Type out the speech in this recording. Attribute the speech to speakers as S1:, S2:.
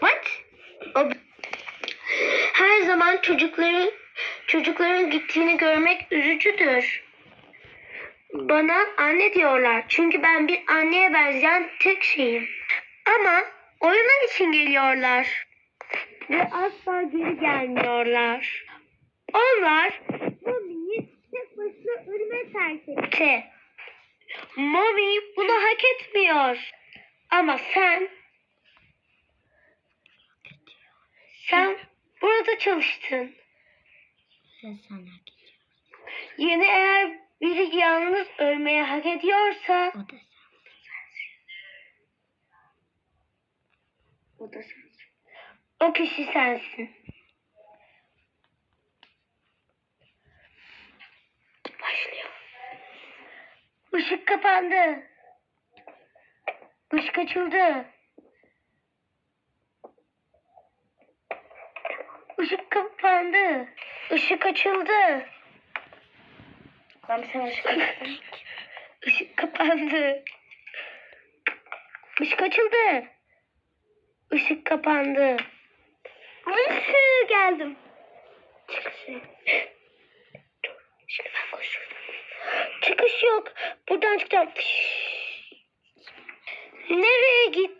S1: What? Her zaman çocukların çocukların gittiğini görmek üzücüdür. Bana anne diyorlar. Çünkü ben bir anneye benzeyen tek şeyim. Ama oyunlar için geliyorlar. Ve asla geri gelmiyorlar. Onlar Mommy'yi tek başına ölüme terk etti. Mommy bunu hak etmiyor. Ama sen sen burada çalıştın.
S2: Sen sana.
S1: Yine eğer biri yalnız ölmeye hak ediyorsa
S2: O da sen.
S1: o da sensin. O kişi sensin. Başlıyor. Işık kapandı. Işık açıldı. Işık kapandı. Işık açıldı. Sen ışık. Işık kapandı. Işık açıldı. Işık kapandı. Işık geldim. Çıkış yok. Dur. Şimdi ben koşuyorum. Çıkış yok. Buradan çıkacağım. Nereye bitti.